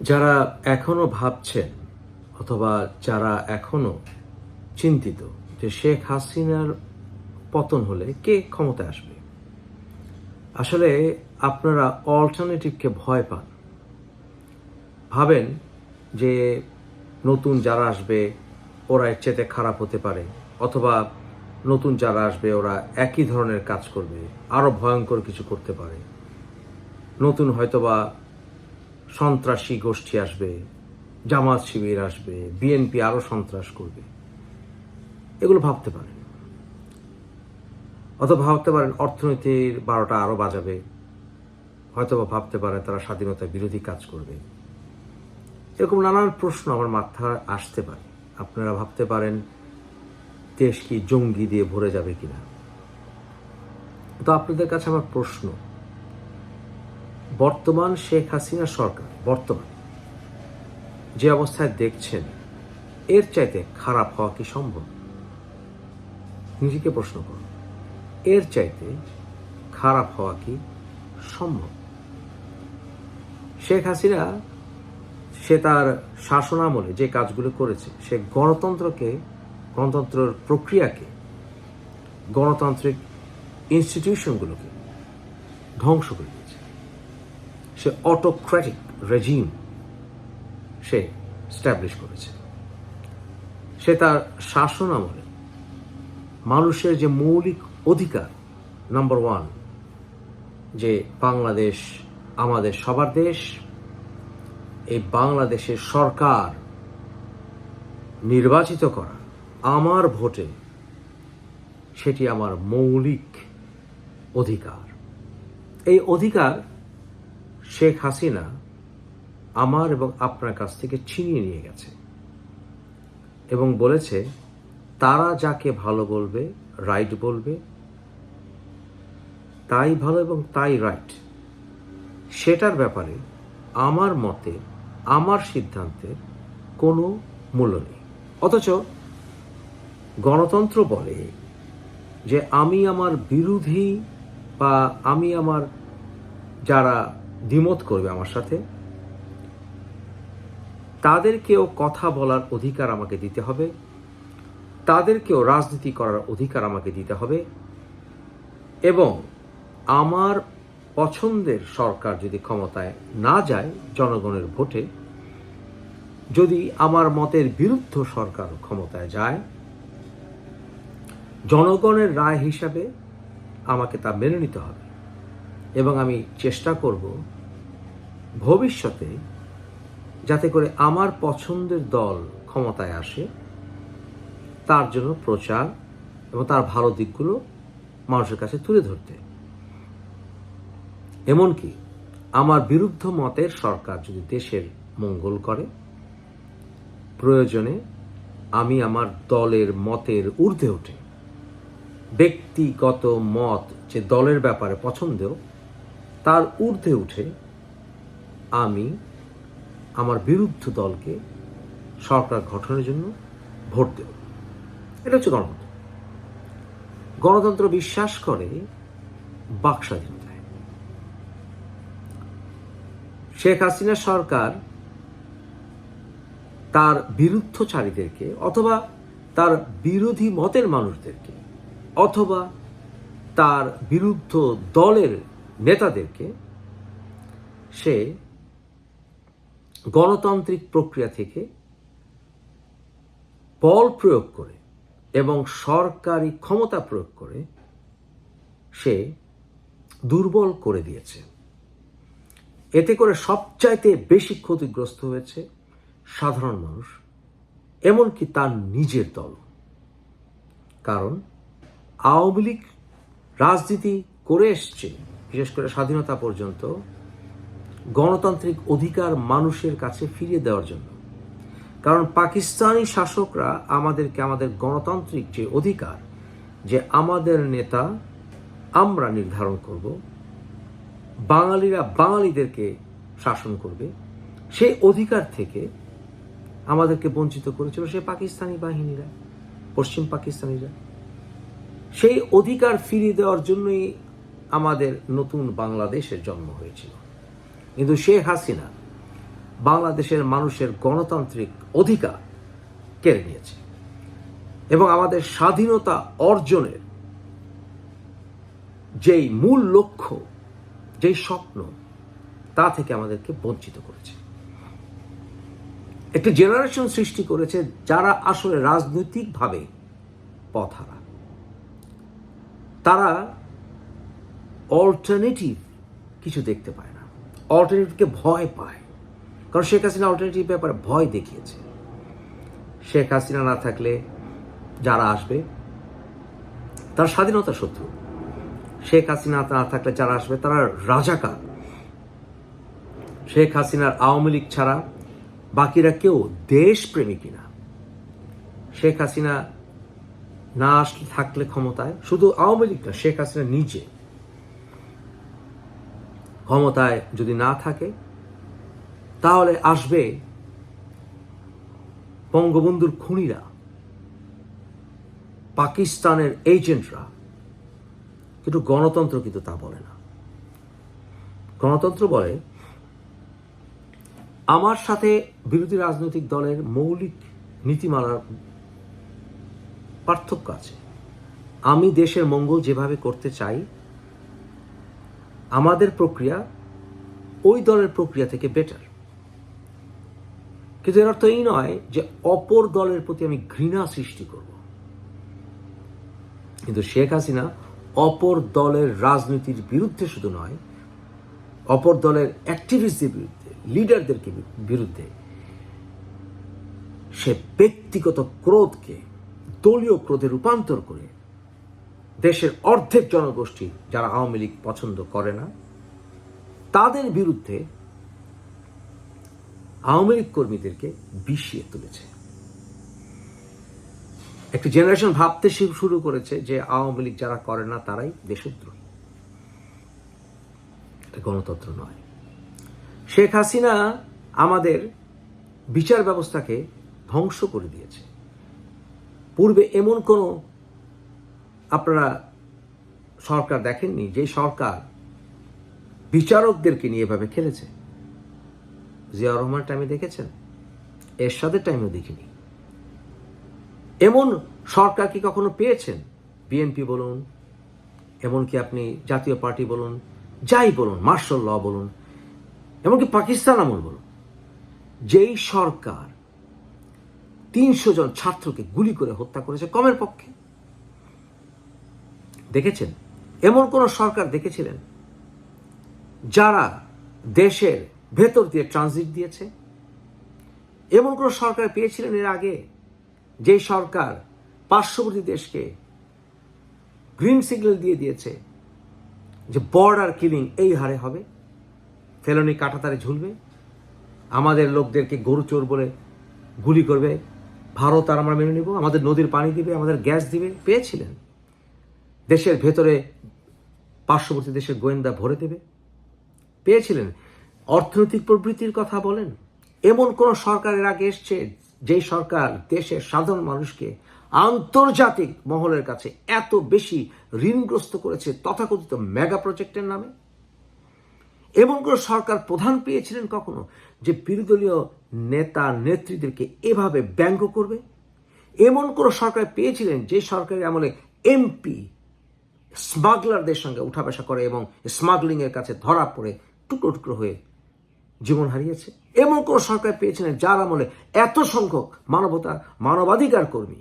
যারা এখনও ভাবছেন অথবা যারা এখনও চিন্তিত যে শেখ হাসিনার পতন হলে কে ক্ষমতায় আসবে? আসলে আপনারা অল্টারনেটিভকে ভয় পান। ভাবেন যে নতুন যারা আসবে, ওরা এর চেতে খারাপ হতে পারে, অথবা নতুন যারা আসবে, ওরা একই ধরনের কাজ করবে আরও ভয়ঙ্কর কিছু করতে পারে। নতুন হয়তোবা সন্ত্রাসী গোষ্ঠী আসবে, জামাত শিবির আসবে, বিএনপি আরও সন্ত্রাস করবে। এগুলো ভাবতে পারেন। অথবা ভাবতে পারেন অর্থনীতির বারোটা আরও বাজাবে। হয়তোবা ভাবতে পারেন তারা স্বাধীনতা বিরোধী কাজ করবে। এরকম নানান প্রশ্ন আমার মাথায় আসতে পারে। আপনারা ভাবতে পারেন দেশ কি জঙ্গি দিয়ে ভরে যাবে কিনা। তো আপনাদের কাছে আমার প্রশ্ন বর্তমান শেখ হাসিনা সরকার, বর্তমান। যে অবস্থায় দেখছেন, এর চাইতে খারাপ হওয়া কি সম্ভব? নিজেকে প্রশ্ন করুন। এর চাইতে খারাপ হওয়া কি সম্ভব? শেখ হাসিনা, সে তার শাসনামলে যে কাজগুলো করেছে, সে গণতন্ত্রকে, গণতন্ত্রের প্রক্রিয়াকে, গণতান্ত্রিক ইনস্টিটিউশনগুলোকে ধ্বংস করে সে অটোক্র্যাটিক রেজিম সে স্ট্যাবলিশ করেছে। সে তার শাসন আমলে মানুষের যে মৌলিক অধিকার নাম্বার ওয়ান যে বাংলাদেশ আমাদের সবার দেশ, এই বাংলাদেশের সরকার নির্বাচিত করা আমার ভোটে সেটি আমার মৌলিক অধিকার। এই অধিকার শেখ হাসিনা আমার এবং আপনার কাছ থেকে ছিনিয়ে নিয়ে গেছে এবং বলেছে, তারা যাকে ভালো বলবে রাইট বলবে, তাই ভালো এবং তাই রাইট সেটার ব্যাপারে আমার মতে, আমার সিদ্ধান্তের কোনো মূল্য নেই। অথচ গণতন্ত্র বলে যে আমি আমার বিরোধী বা আমি আমার যারা দ্বিমত করবে আমার সাথে। তাদেরকেও কথা বলার অধিকার আমাকে দিতে হবে। তাদেরকেও রাজনীতি করার অধিকার আমাকে দিতে হবে। এবং আমার পছন্দের সরকার যদি ক্ষমতায় না যায় জনগণের ভোটে, যদি আমার মতের বিরুদ্ধ সরকার ক্ষমতায় যায়, জনগণের রায় হিসাবে আমাকে তা মেনে নিতে হবে। এবং আমি চেষ্টা করব ভবিষ্যতে যাতে করে আমার পছন্দের দল ক্ষমতায় আসে, তার জন্য প্রচার এবং তার ভালো দিকগুলো মানুষের কাছে তুলে ধরতে। এমনকি আমার বিরুদ্ধ মতের সরকার যদি দেশের মঙ্গল করে, প্রয়োজনে আমি আমার দলের মতের ঊর্ধ্বে উঠে, ব্যক্তিগত মত যে দলের ব্যাপারে পছন্দেও তার ঊর্ধ্বে উঠে আমি আমার বিরুদ্ধ দলকে সরকার গঠনের জন্য ভোট দেব। এটা হচ্ছে গণতন্ত্র। গণতন্ত্র বিশ্বাস করে বাক স্বাধীনতায়। শেখ হাসিনা সরকার তার বিরুদ্ধচারীদেরকে অথবা তার বিরোধী মতের মানুষদেরকে অথবা তার বিরুদ্ধ দলের নেতাদেরকে সে গণতান্ত্রিক প্রক্রিয়া থেকে বল প্রয়োগ করে এবং সরকারি ক্ষমতা প্রয়োগ করে সে দুর্বল করে দিয়েছে। এতে করে সবচাইতে বেশি ক্ষতিগ্রস্ত হয়েছে সাধারণ মানুষ, এমনকি তার নিজের দল। কারণ আওয়ামী লীগ রাজনীতি করে এসছে বিশেষ করে স্বাধীনতা পর্যন্ত, গণতান্ত্রিক অধিকার মানুষের কাছে ফিরিয়ে দেওয়ার জন্য। কারণ পাকিস্তানি শাসকরা আমাদেরকে, আমাদের গণতান্ত্রিক যে অধিকার, যে আমাদের নেতা, আমরা নির্ধারণ করব। বাঙালিরা বাঙালিদেরকে শাসন করবে। সেই অধিকার থেকে আমাদেরকে বঞ্চিত করেছিল সে পাকিস্তানি বাহিনীরা, পশ্চিম পাকিস্তানিরা। সেই অধিকার ফিরিয়ে দেওয়ার জন্যই আমাদের নতুন বাংলাদেশের জন্ম হয়েছিল। কিন্তু শেখ হাসিনা বাংলাদেশের মানুষের গণতান্ত্রিক অধিকার কেড়ে নিয়েছে এবং আমাদের স্বাধীনতা অর্জনের যেই মূল লক্ষ্য, যেই স্বপ্ন, তা থেকে আমাদেরকে বঞ্চিত করেছে। একটি জেনারেশন সৃষ্টি করেছে যারা আসলে রাজনৈতিকভাবে পথহারা। তারা অল্টারনেটিভ কিছু দেখতে পায় না। অল্টারনেটিভকে ভয় পায়। কারণ শেখ হাসিনা অল্টারনেটিভ ব্যাপারে ভয় দেখিয়েছে। শেখ হাসিনা না থাকলে যারা আসবে, তারা স্বাধীনতা শত্রু। শেখ হাসিনা না থাকলে যারা আসবে, তারা রাজাকার। শেখ হাসিনার আওয়ামী লীগ ছাড়া বাকিরা কেউ দেশপ্রেমিকই না শেখ হাসিনা না আসলে থাকলে ক্ষমতায়? শুধু আওয়ামী লীগ না, শেখ হাসিনা নিজে। ক্ষমতায় যদি না থাকে, তাহলে আসবে বঙ্গবন্ধুর খুনিরা, পাকিস্তানের এজেন্টরা কিন্তু গণতন্ত্র কিন্তু তা বলে না। গণতন্ত্র বলে, আমার সাথে বিরোধী রাজনৈতিক দলের মৌলিক নীতিমালার পার্থক্য আছে। আমি দেশের মঙ্গল যেভাবে করতে চাই আমাদের প্রক্রিয়া ওই দলের প্রক্রিয়া থেকে বেটার কিন্তু এর অর্থ এই নয় যে অপর দলের প্রতি আমি ঘৃণা সৃষ্টি করব। কিন্তু শেখ হাসিনা অপর দলের রাজনীতির বিরুদ্ধে শুধু নয়, অপর দলের অ্যাক্টিভিস্টদের বিরুদ্ধে লিডারদেরকে বিরুদ্ধে সে ব্যক্তিগত ক্রোধকে দলীয় ক্রোধে রূপান্তর করে দেশের অর্ধেক জনগোষ্ঠী যারা আওয়ামী লীগ পছন্দ করে না, তাদের বিরুদ্ধে আওয়ামী লীগ কর্মীদেরকে বিষিয়ে তুলেছে। একটি জেনারেশন ভাবতে শুরু করেছে যে আওয়ামী লীগ যারা করে না, তারাই দেশদ্রোহী। গণতন্ত্র নয়। শেখ হাসিনা আমাদের বিচার ব্যবস্থাকে ধ্বংস করে দিয়েছে। পূর্বে এমন কোনো আপনারা সরকার দেখেননি যে সরকার বিচারকদেরকে নিয়ে এভাবে খেলেছে? জিয়া রহমান টাইমে দেখেছেন? এরশাদের টাইমেও দেখিনি। এমন সরকার কি কখনো পেয়েছেন? বিএনপি বলুন, এমনকি আপনি জাতীয় পার্টি বলুন, যাই বলুন মার্শাল ল বলুন, এমনকি পাকিস্তান আমল বলুন, যেই সরকার তিনশো জন ছাত্রকে গুলি করে হত্যা করেছে কমের পক্ষে দেখেছেন? এমন কোন সরকার দেখেছিলেন? যারা দেশের ভেতর দিয়ে ট্রানজিট দিয়েছে? এমন কোন সরকার পেয়েছিলেন এর আগে? যে সরকার পার্শ্ববর্তী দেশকে গ্রিন সিগন্যাল দিয়ে দিয়েছে যে বর্ডার কিলিং এই হারে হবে? ফেলনি কাটাতারে ঝুলবে? আমাদের লোকদেরকে গরু চোর বলে গুলি করবে? ভারত আর আমরা মেনে নেব? আমাদের নদীর পানি দিবে? আমাদের গ্যাস দিবে? পেয়েছিলেন? দেশের ভেতরে পার্শ্ববর্তী দেশের গোয়েন্দা ভরে দেবে। পেয়েছিলেন অর্থনৈতিক প্রবৃত্তির কথা বলেন। এমন কোন সরকারের আগে এসছে যেই সরকার দেশের সাধারণ মানুষকে আন্তর্জাতিক মহলের কাছে এত বেশি ঋণগ্রস্ত করেছে তথাকথিত মেগা প্রজেক্টের নামে? এমন কোন সরকার প্রধান পেয়েছিলেন কখনো যে বিরোধীয় নেতা নেত্রীদেরকে এভাবে ব্যঙ্গ করবে? এমন কোন সরকার পেয়েছিলেন যে সরকারের আমলে এমপি স্মাগলারদের সঙ্গে উঠা বসা করে এবং স্মাগলিং এর কাছে ধরা পড়ে টুকরো টুকরো হয়ে জীবন হারিয়েছে। এমন কোন সরকার পেয়েছিলেন যার আমলে এত সংখ্যক মানবতা, মানবাধিকার কর্মী,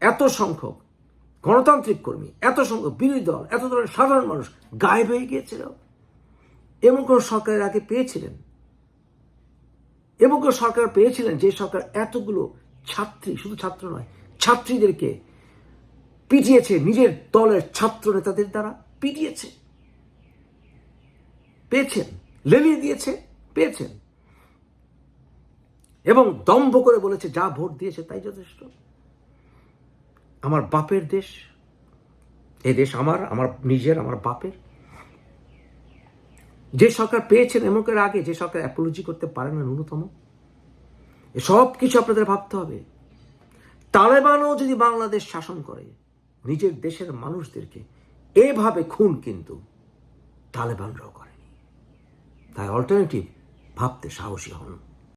এত সংখ্যক গণতান্ত্রিক কর্মী, এত সংখ্যক বিরোধী দল, এত ধরনের সাধারণ মানুষ গায়েব হয়ে গিয়েছিল। এমন কোন সরকারের আগে পেয়েছিলেন? এবং কোন সরকার পেয়েছিলেন যে সরকার এতগুলো ছাত্রী, শুধু ছাত্র নয়, ছাত্রীদেরকে পিটিয়েছে নিজের দলের ছাত্র নেতাদের দ্বারা, পিটিয়েছে। পেয়েছেন লেলিয়ে দিয়েছে পেয়েছেন এবং দম্ভ করে বলেছে, যা ভোট দিয়েছে তাই যথেষ্ট। আমার বাপের দেশ, এ দেশ আমার আমার নিজের, আমার বাপের। যে সরকার পেয়েছেন এমকের আগে, যে সরকার অ্যাপোলজি করতে পারে না ন্যূনতম সব কিছু আপনাদের ভাবতে হবে। তালেবানও যদি বাংলাদেশ শাসন করে নিজের দেশের মানুষদেরকে এভাবে খুন কিন্তু তালেবানরাও করেনি। তাই অল্টারনেটিভ ভাবতে সাহসী হন।